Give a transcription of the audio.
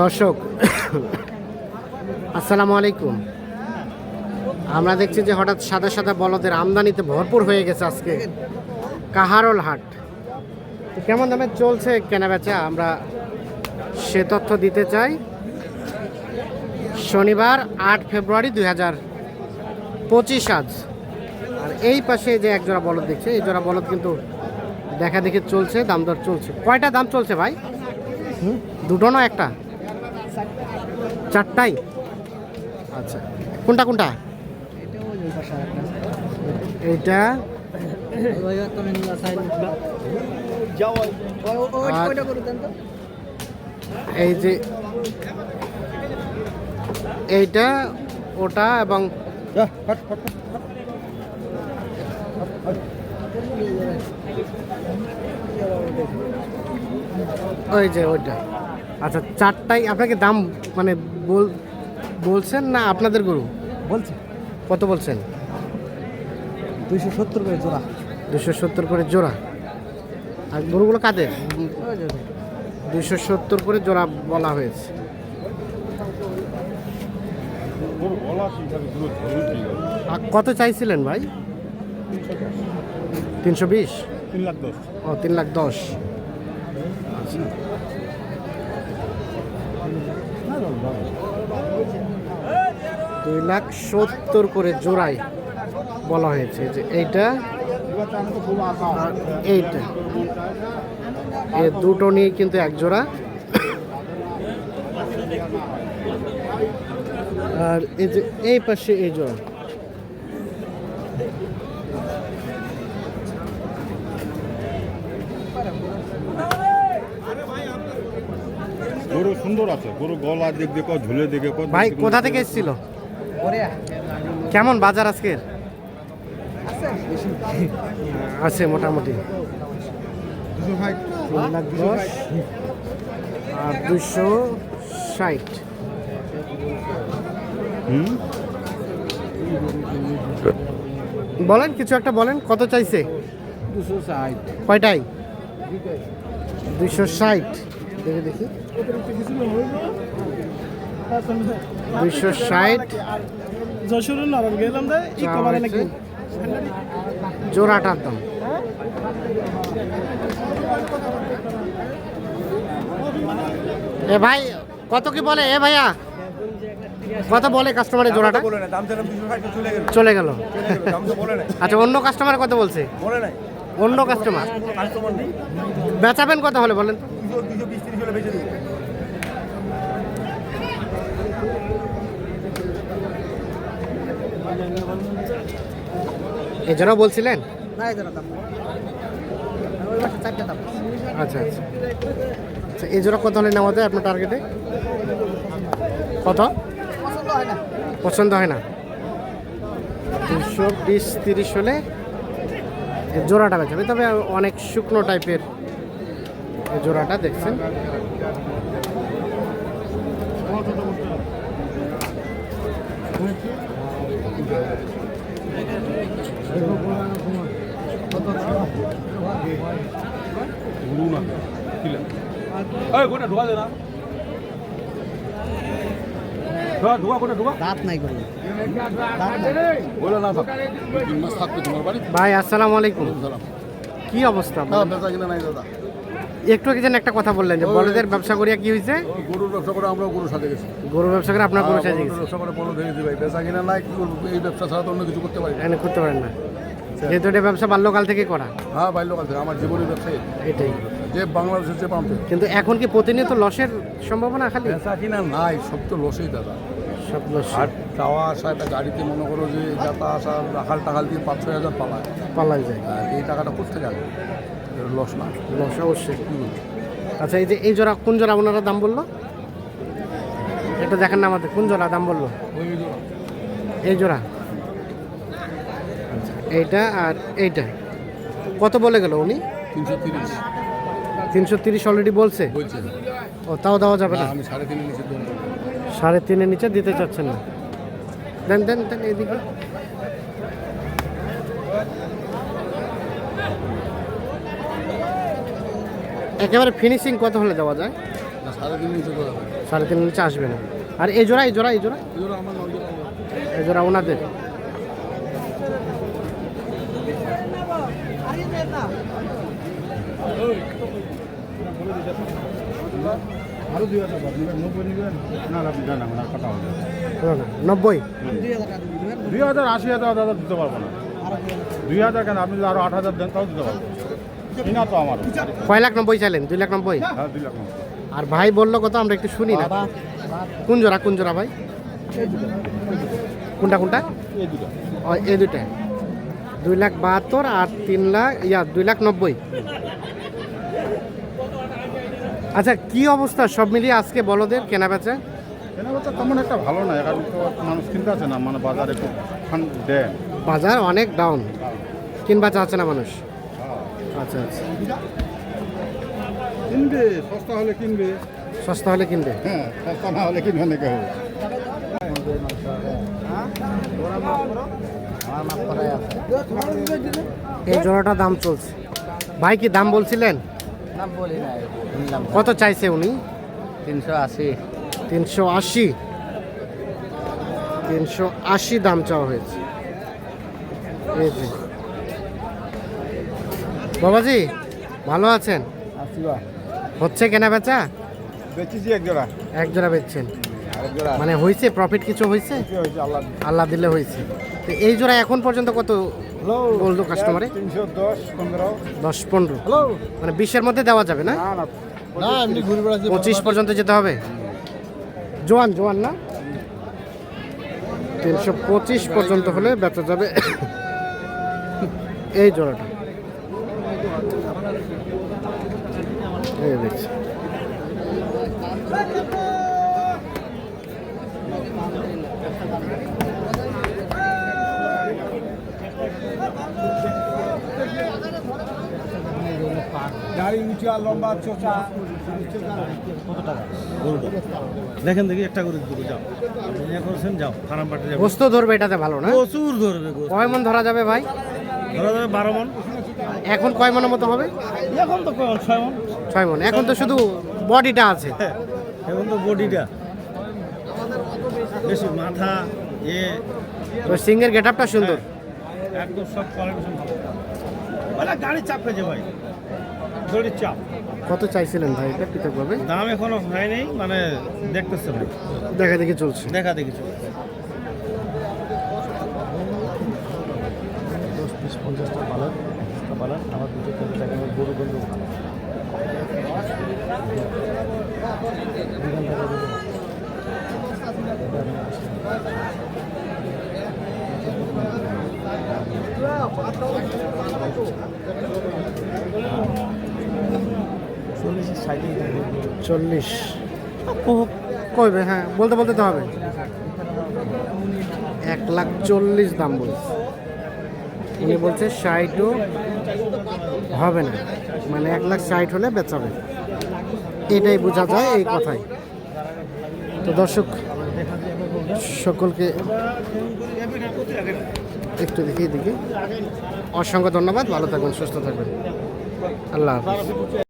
দর্শক, আসসালামু আলাইকুম। আমরা দেখছি যে হঠাৎ সাদা সাদা বলদের আমদানিতে ভরপুর হয়ে গেছে আজকে কাহারল হাট। কেমন দামে চলছে কেনাবেচা? আমরা সে তথ্য দিতে চাই। শনিবার আট ফেব্রুয়ারি দুই হাজার পঁচিশ আজ। আর এই পাশে যে এক জোড়া বলদ দেখছে, এই জোড়া বলদ কিন্তু দেখা দেখি চলছে, দাম দর চলছে। কয়টা দাম চলছে ভাই? দুটো না একটা? চারটাই আচ্ছা। কোনটা কোনটা? এইটা? এই যে এইটা ওটা এবং ওই যে ওইটা। আচ্ছা চারটাই আপনাকে দাম মানে বল বলছেন না আপনাদের গরু? বলছে। কত বলছেন? দুইশো সত্তর করে জোড়া। দুশো সত্তর করে জোড়া। আর গরুগুলো কাদের? দুশো সত্তর করে জোড়া বলা হয়েছে। আর কত চাইছিলেন ভাই? তিনশো বিশ? তিন লাখ দশ। ও তিন লাখ দশ। দুই লাখ সত্তর করে জোড়াই বলা হয়েছে যে এইটা এইটা। এ দুটো নিয়ে কিন্তু এক জোড়া। আর এই যে এই পাশে এই জোড়া গরু সুন্দর আছে। গরু গলা দিক দেখো ঝুলে দেখে কত ভাই কোথা থেকে এসেছিল? কেমন বাজার আজকের? আছে মোটামুটি। আর দুশো ষাট। বলেন কিছু একটা বলেন কত চাইছে? দুশো ষাট। কয়টাই দুশো ষাট। দেখে দেখি। দুইশো ষাট। গেলাম। জোড়াটার দাম। এ ভাই কত কি বলে? এ ভাইয়া কত বলে কাস্টমারের জোড়াটা? চলে গেল। চলে গেল। দাম তো বলে না আচ্ছা অন্য কাস্টমার কত বলছে? অন্য কাস্টমার কাস্টমার বেচাবেন কত হলে বলেন তো? দুশো বিশ তিরিশ হলে বেঁচে দেবো এজন্য বলছিলেন না জোড়া দাম আচ্ছা আচ্ছা। আচ্ছা এই জোড়া কত হলে নেওয়া যায় আপনার টার্গেটে কত? পছন্দ হয় না। পছন্দ হয় না। দুশো বিশ তিরিশ হলে জোড়াটা বেচাবে তবে অনেক শুকনো টাইপের জোড়াটা দেখছেন। ভাই আসসালামু আলাইকুম। কি অবস্থা দাদা। একটু আগে যেন একটা কথা বললেন যে বলদের ব্যবসা করিয়া কি হয়েছে গরুর ব্যবসা করে আমরাও গরুর সাথে গেছি। গরুর ব্যবসা করে আপনার গরু হ্যাঁ, সাজে গরুর গেছে। ব্যবসা করে বলো দেখেছি ভাই। বেচা কিনা নাই কি করব? এই ব্যবসা ছাড়া তো অন্য কিছু করতে পারি না। এখানে করতে পারেন না। যেহেতু এটা ব্যবসা বাল্যকাল থেকে করা। হ্যাঁ বাল্যকাল থেকে। আমার জীবনের ব্যবসায়ী এটাই। যে বাংলাদেশের যে প্রান্তে কিন্তু এখন কি প্রতিনিয়ত লসের সম্ভাবনা খালি? বেচা কিনা নাই সব তো লসেই দাদা। সব লস আর যাওয়া আসা একটা গাড়িতে মনে করো যে যাতা আসা রাখাল টাকাল দিয়ে পাঁচ ছয় হাজার পালায়। পালাই যায়। এই টাকাটা কোথেকে আসবে লস না লস অবশ্যই। আচ্ছা এই যে এই জোড়া কোন জোড়া ওনারা দাম বলল? এটা দেখেন না আমাদের কোন জোড়া দাম বলল? এই জোড়া। আচ্ছা এইটা আর এইটা। কত বলে গেল উনি? তিনশো তিরিশ। তিনশো তিরিশ অলরেডি বলছে? ও তাও দেওয়া যাবে না? আমি সাড়ে তিন নিচে সাড়ে তিনের নিচে দিতে চাচ্ছেন না। দেন দেন দেন এদিকে। একেবারে ফিনিশিং কত হলে দেওয়া যায়? সাড়ে তিন নিচে আসবে না। আর এই জোড়া এই জোড়া এই জোড়া? এই জোড়া ওনাদের। নব্বই দুই হাজার আশি হাজার দাদা দিতে পারব না। দুই হাজার কেন? আপনি আরও আট হাজার দেন তাও দিতে পারব। কিনা তো আমার কয় লাখ নব্বই চাইলেন? দুই লাখ নব্বই? হ্যাঁ দুই লাখ নব্বই। আর ভাই বলল কত আমরা একটু শুনি না। কোন জোড়া কোন জোড়া ভাই? কোনটা কোনটা? এই দুটো। দুই লাখ বাহাত্তর আর তিন লাখ ইয়া দুই লাখ নব্বই। আচ্ছা কি অবস্থা? সব মিলিয়ে আজকে বলদের কেনা বেচা? কেনা বেচা তেমন একটা ভালো না কারণ তো মানুষ কিনতে আছে না মানে বাজারে একটু দেন বাজার অনেক ডাউন কিনবা চাচ্ছে না মানুষ। আচ্ছা আচ্ছা। কিনবে? সস্তা হলে কিনবে। সস্তা হলে কিনবে? হ্যাঁ সস্তা না হলে কিনবে না কেউ এই জোড়াটা দাম চলছে। ভাই কি দাম বলছিলেন? কত চাইছে উনি? তিনশো আশি। তিনশো আশি। তিনশো আশি দাম চাওয়া হয়েছে। এই যে। বাবাজি ভালো আছেন? হচ্ছে কেনা বেচা? বেচেছি এক জোড়া। এক জোড়া বেচছেন। মানে হয়েছে প্রফিট কিছু হয়েছে আল্লাহ আল্লাহ দিলে হয়েছে তো এই জোড়া এখন পর্যন্ত কত বলল কাস্টমারে দশ পনেরো। মানে বিশের মধ্যে দেওয়া যাবে না? না না না এমনি ঘুরে বেড়াচ্ছি পঁচিশ পর্যন্ত যেতে হবে? জোয়ান জোয়ান না? তিনশো পঁচিশ পর্যন্ত হলে বেচা যাবে। এই জোড়াটা এই দেখছি গাড়ি উঁচা লম্বা চোচা। দেখেন দেখি একটা করে দেবো যাও। আপনি করছেন যাও। ফার্ম পাটে যাব গোস্ত ধরবে এটাতে ভালো না? প্রচুর ধরবে কয় মন ধরা যাবে ভাই? ধরা যাবে বারো মন। এখন কয় মনের মতো হবে? এখন তো কয় ছয় মন। ছয় মন। এখন তো শুধু বডিটা আছে। এখন তো বডিটা। বেশি মাথা এ। তো সিংয়ের গেট আপটা সুন্দর একদম সব কোয়ালিটি ভালো মানে গাড়ি চাপ পেয়েছে ভাই। দড়ির চাপ। কত চাইছিলেন ভাই এটা পৃথকভাবে দাম এখনও হয়নি মানে দেখতেছে ভাই। দেখা দেখি চলছে। দেখা দেখি চলো। দশ বিশ পঞ্চাশটা পালার পালার আমার দুটো তিনটে টাকা আমার গরু বন্ধু চল্লিশ কইবে হ্যাঁ বলতে বলতে তো হবে। এক লাখ চল্লিশ দাম বলছে। উনি বলছে ষাটও হবে না। মানে এক লাখ ষাট হলে বেচাবে। এটাই বোঝা যায় এই কথাই। তো দর্শক, সকলকে একটু দেখিয়ে দেখি। অসংখ্য ধন্যবাদ। ভালো থাকবেন, সুস্থ থাকবেন। আল্লাহ হাফিজ।